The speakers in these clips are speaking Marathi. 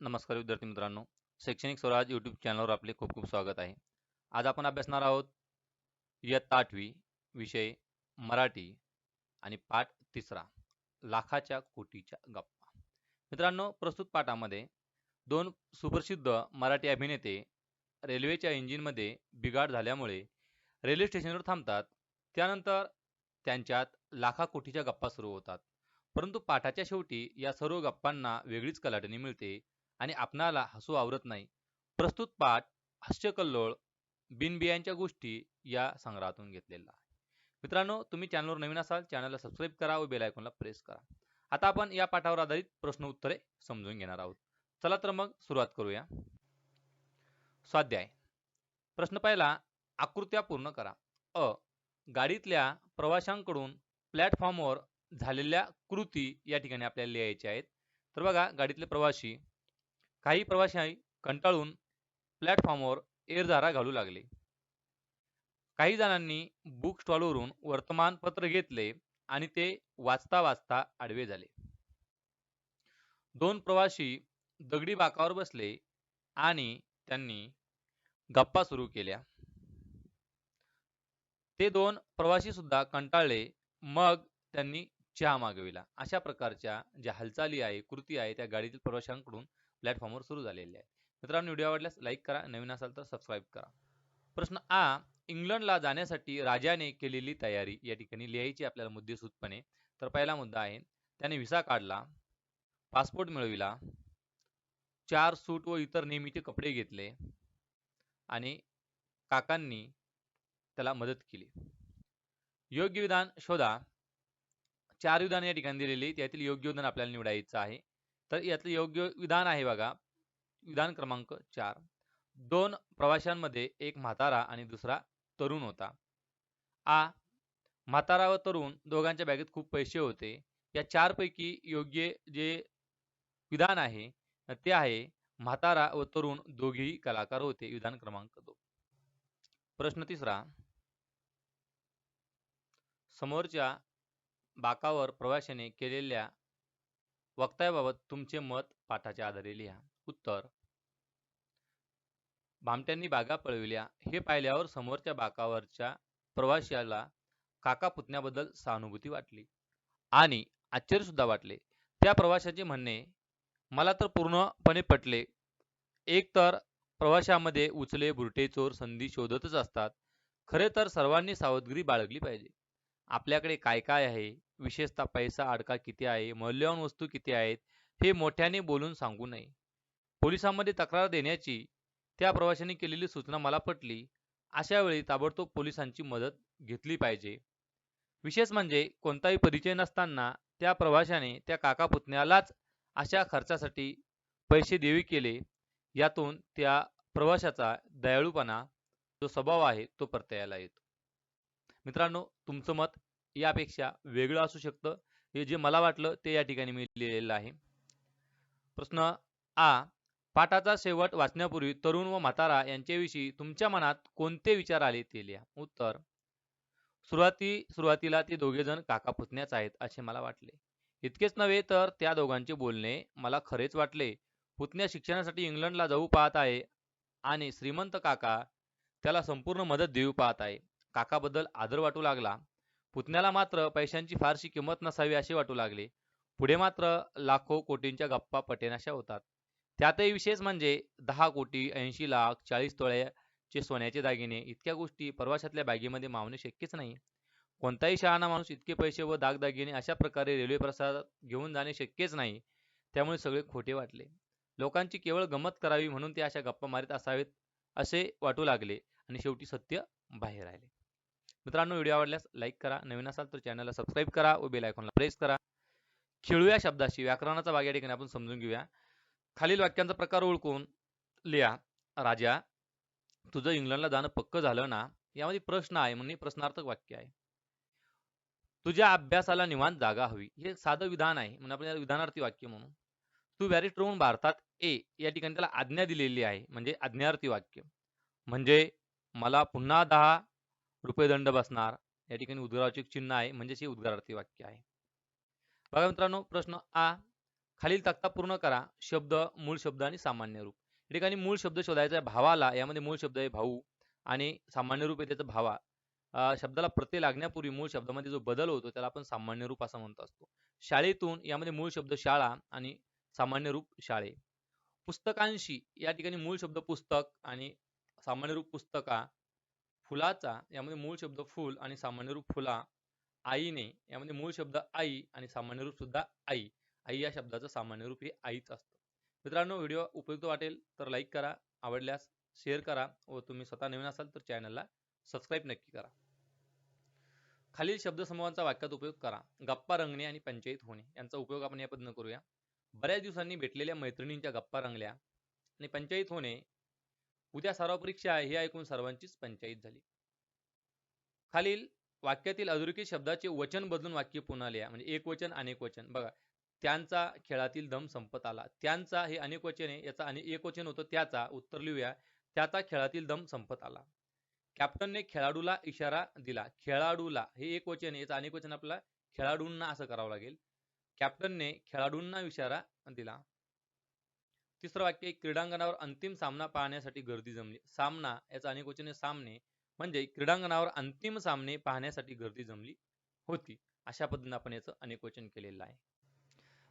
नमस्कार विद्यार्थी मित्रांनो. शैक्षणिक स्वराज यूट्यूब चॅनलवर आपले खूप खूप स्वागत आहे. आज आपण अभ्यासणार आहोत इयत्ता आठवी विषय मराठी आणि पाठ तिसरा लाखाच्या कोटीच्या गप्पा. मित्रांनो प्रस्तुत पाठामध्ये दोन सुप्रसिद्ध मराठी अभिनेते रेल्वेच्या इंजिनमध्ये बिघाड झाल्यामुळे रेल्वे स्टेशनवर थांबतात. त्यानंतर त्यांच्यात लाखा कोटीच्या गप्पा सुरू होतात. परंतु पाठाच्या शेवटी या सर्व गप्पांना वेगळीच कलाटणी मिळते. आणि आपणाला हसू आवरत नाही. प्रस्तुत पाठ हास्यकल्लोळ बिनबियांच्या गोष्टी या संग्रहातून घेतलेला आहे. मित्रांनो तुम्ही चॅनलवर नवीन असाल चॅनलला सबस्क्राईब करा व बेल आयकॉनला प्रेस करा. आता आपण या पाठावर आधारित प्रश्न उत्तरे समजून घेणार आहोत. चला तर मग सुरुवात करूया. स्वाध्याय. प्रश्न पहिला आकृत्या पूर्ण करा. अ. गाडीतल्या प्रवाशांकडून प्लॅटफॉर्मवर झालेल्या कृती या ठिकाणी आपल्याला लिहायच्या आहेत. तर बघा गाडीतले प्रवासी काही प्रवासी कंटाळून प्लॅटफॉर्मवर एरझारा घालू लागले. काही जणांनी बुक स्टॉलवरून वर्तमानपत्र घेतले आणि ते वाचता वाचता आडवे झाले. दोन प्रवासी दगडी बाकावर बसले आणि त्यांनी गप्पा सुरू केल्या. ते दोन प्रवासी सुद्धा कंटाळले मग त्यांनी चहा मागविला. अशा प्रकारच्या ज्या हालचाली आहे कृती आहे त्या गाडीतील प्रवाशांकडून प्लॅटफॉर्मवर सुरू झालेले आहेत. मित्रांनो व्हिडिओ आवडल्यास लाईक करा नवीन असाल तर सबस्क्राईब करा. प्रश्न आ इंग्लंडला जाण्यासाठी राजाने केलेली तयारी या ठिकाणी लिहायची आपल्याला मुद्देसूदपणे तर पहिला मुद्दा आहे त्याने व्हिसा काढला पासपोर्ट मिळविला चार सूट व इतर नेहमीचे कपडे घेतले आणि काकांनी त्याला मदत केली. योग्य विधान शोधा. चार विधान या ठिकाणी दिलेली त्यातील योग्य विधान आपल्याला निवडायचं आहे. तर यातलं योग्य विधान आहे बघा. विधान क्रमांक चार. दोन प्रवाशांमध्ये एक म्हातारा आणि दुसरा तरुण होता. आ. म्हातारा व तरुण दोघांच्या बॅगेत खूप पैसे होते. या चार पैकी योग्य जे विधान आहे ते आहे म्हातारा व तरुण दोघेही कलाकार होते. विधान क्रमांक दोन. प्रश्न तिसरा. समोरच्या बाकावर प्रवाशाने केलेल्या वक्तव्याबाबत तुमचे मत पाठाच्या आधारे लिहा. उत्तर. भामट्यांनी बागा पळविल्या. हे पाहिल्यावर समोरच्या बाकावरच्या प्रवाशाला काका पुतण्याबद्दल सहानुभूती वाटली. आणि आश्चर्य सुद्धा वाटले. त्या प्रवाशाचे म्हणणे मला तर पूर्णपणे पटले. एक तर प्रवाशामध्ये उचले बुरटे चोर संधी शोधतच असतात. खरे तर सर्वांनी सावधगिरी बाळगली पाहिजे. आपल्याकडे काय काय आहे? विशेषतः पैसा अडका किती आहे मौल्यवान वस्तू किती आहेत हे मोठ्याने बोलून सांगू नये. पोलिसांमध्ये तक्रार देण्याची त्या प्रवाशाने केलेली सूचना मला पटली अशा वेळी ताबडतोब पोलिसांची मदत घेतली पाहिजे. विशेष म्हणजे कोणताही परिचय नसताना त्या प्रवाशाने त्या काका पुतण्यालाच अशा खर्चासाठी पैसे देवी केले यातून त्या प्रवाशाचा दयाळूपणा जो स्वभाव आहे तो परतायला येतो. मित्रांनो तुमचं मत यापेक्षा वेगळं असू शकतं. हे जे मला वाटलं ते या ठिकाणी मी लिहिलेलं आहे. प्रश्न आ पाठाचा शेवट वाचण्यापूर्वी तरुण व म्हातारा यांच्याविषयी तुमच्या मनात कोणते विचार आले ते लिहा. उत्तर सुरुवाती सुरुवातीला ते दोघे जण काका पुतण्याच आहेत असे मला वाटले. इतकेच नव्हे तर त्या दोघांचे बोलणे मला खरेच वाटले. पुतण्या शिक्षणासाठी इंग्लंडला जाऊ पाहत आहे आणि श्रीमंत काका त्याला संपूर्ण मदत देऊ पाहत आहे. काकाबद्दल आदर वाटू लागला. पुतण्याला मात्र पैशांची फारशी किंमत नसावी असे वाटू लागले. पुढे मात्र लाखो कोटींच्या गप्पा पटेनाशा होतात. त्यातही विशेष म्हणजे दहा कोटी ऐंशी लाख चाळीस तोळ्याचे सोन्याचे दागिने इतक्या गोष्टी प्रवाशातल्या बॅगेमध्ये मावणे शक्यच नाही. कोणताही शहाणा माणूस इतके पैसे व दागदागिने अशा प्रकारे रेल्वे प्रसादात घेऊन जाणे शक्यच नाही त्यामुळे सगळे खोटे वाटले. लोकांची केवळ गमत करावी म्हणून ते अशा गप्पा मारित असावेत असे वाटू लागले आणि शेवटी सत्य बाहेर आले. मित्रांनो व्हिडिओ आवडल्यास लाईक करा. नवीन असाल तर चॅनलला सबस्क्राईब करा व बेल आयकॉनला प्रेस करा. खेळूया शब्दाशी. व्याकरणाचा भाग या ठिकाणी आपण समजून घेऊया. खालील वाक्यांचा प्रकार ओळखून लिहा. राजा तुझं इंग्लंडला जाणं पक्क झालं ना? यामध्ये प्रश्न आहे म्हणजे प्रश्नार्थक वाक्य आहे. तुझ्या अभ्यासाला निवांत जागा हवी. हे साधं विधान आहे म्हणजे आपण विधानार्थी वाक्य म्हणून तू बॅरिस्टर होऊन भारतात ए या ठिकाणी त्याला आज्ञा दिलेली आहे. म्हणजे आज्ञार्थी वाक्य. म्हणजे मला पुन्हा दहा रुपये दंड बसणार या ठिकाणी उद्गाराचे चिन्ह आहे म्हणजेच हे उद्गारार्थी वाक्य आहे. बघा मित्रांनो प्रश्न आ खालील तक्ता पूर्ण करा शब्द मूळ शब्द आणि सामान्य रूप. या ठिकाणी मूळ शब्द शोधायचा आहे भावाला यामध्ये मूळ शब्द आहे भाऊ आणि सामान्य रूप आहे त्याचं भावा. शब्दाला प्रत्यय लागण्यापूर्वी मूळ शब्दामध्ये जो बदल होतो त्याला आपण सामान्य रूप असं म्हणत असतो. शाळेतून यामध्ये मूळ शब्द शाळा आणि सामान्य रूप शाळे. पुस्तकांशी या ठिकाणी मूळ शब्द पुस्तक आणि सामान्य रूप पुस्तका फुलाचा यामध्ये मूळ शब्द फुल आणि सामान्य रूप फुला. आईने यामध्ये मूळ शब्द आई आणि सामान्य रूप सुद्धा आई. आई या शब्दाचं सामान्य रूप हे आईच असतं. मित्रांनो व्हिडिओ उपयुक्त वाटेल तर लाईक करा आवडल्यास शेअर करा व तुम्ही स्वतः नवीन असाल तर चॅनलला सबस्क्राईब नक्की करा. खालील शब्दसमूहांचा वाक्यात उपयोग करा. गप्पा रंगणे आणि पंचायत होणे यांचा उपयोग आपण या पद्धतीनं करूया. बऱ्याच दिवसांनी भेटलेल्या मैत्रिणींच्या गप्पा रंगल्या आणि पंचायत होणे उद्या सराव परीक्षा आहे हे ऐकून सर्वांचीच पंचायत झाली. खालील वाक्यातील अधोरेखित शब्दाचे वचन बदलून वाक्य पुन्हा लिहा. म्हणजे एक वचन अनेक वचन. बघा त्यांचा खेळातील दम संपत आला. त्यांचा हे अनेक वचन आहे याचा अनेक एक वचन होतं त्याचा. उत्तर लिहूया. त्याचा खेळातील दम संपत आला. कॅप्टनने खेळाडूला इशारा दिला. खेळाडूला हे एक वचन आहे याचं अनेक वचन आपल्याला खेळाडूंना असं करावं लागेल. कॅप्टनने खेळाडूंना इशारा दिला. तिसरं वाक्य क्रीडांगणावर अंतिम सामना पाहण्यासाठी गर्दी जमली. सामना याचा अनेक वचने सामने म्हणजे क्रीडांगणावर अंतिम सामने पाहण्यासाठी गर्दी जमली होती. अशा पद्धतीने आपण याचं अनेक वचन केलेलं आहे.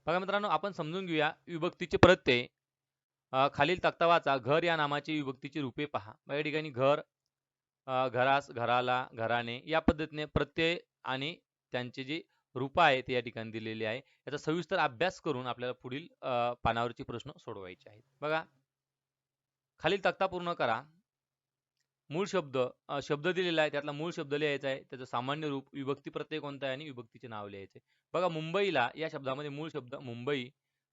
बघा मित्रांनो आपण समजून घेऊया विभक्तीचे प्रत्यय. खालील तक्ता वाचा घर या नामाची विभक्तीची रूपे पहा. या ठिकाणी घर घरास घराला घराने या पद्धतीने प्रत्यय आणि त्यांचे जे रूप आहे ते या ठिकाणी दिलेली आहे. याचा सविस्तर अभ्यास करून आपल्याला पुढील पानावरचे प्रश्न सोडवायचे आहेत. बघा. खालील तक्ता पूर्ण करा. मूळ शब्द शब्द दिलेला आहे त्यातला मूळ शब्द लिहायचा आहे त्याचं सामान्य रूप विभक्ती प्रत्यय कोणता आहे आणि विभक्तीचे नाव लिहायचे. बघा मुंबईला या शब्दामध्ये मूळ शब्द मुंबई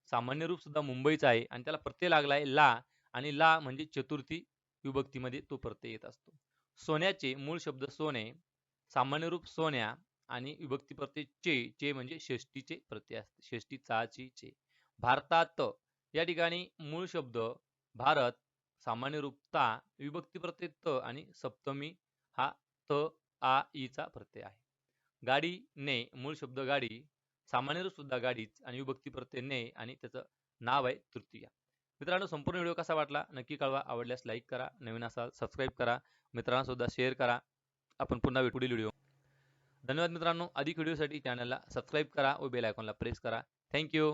सामान्य रूप सुद्धा मुंबईचा आहे आणि त्याला प्रत्यय लागला आहे ला आणि ला म्हणजे चतुर्थी विभक्तीमध्ये तो प्रत्यय येत असतो. सोन्याचे मूळ शब्द सोने सामान्य रूप सोन्या आणि विभक्ती प्रत्यय चे चे म्हणजे षष्टीचे प्रत्यय असते. षष्टी चाची चे भारतात या ठिकाणी मूळ शब्द भारत सामान्य रूप ता विभक्ती प्रत्यय त आणि सप्तमी हा त आ ईचा प्रत्यय आहे. गाडी ने मूळ शब्द गाडी सामान्य रूप सुद्धा गाडीच आणि विभक्ती प्रत्यय ने आणि त्याचं नाव आहे तृतीया. मित्रांनो संपूर्ण व्हिडिओ कसा वाटला नक्की कळवा. आवडल्यास लाईक करा. नवीन असाल सबस्क्राईब करा. मित्रांना सुद्धा शेअर करा. आपण पुन्हा पुढील व्हिडिओ धन्यवाद मित्रांनो. अधिक व्हिडिओसाठी चॅनलला सबस्क्राईब करा व बेल आयकॉनला प्रेस करा. थँक्यू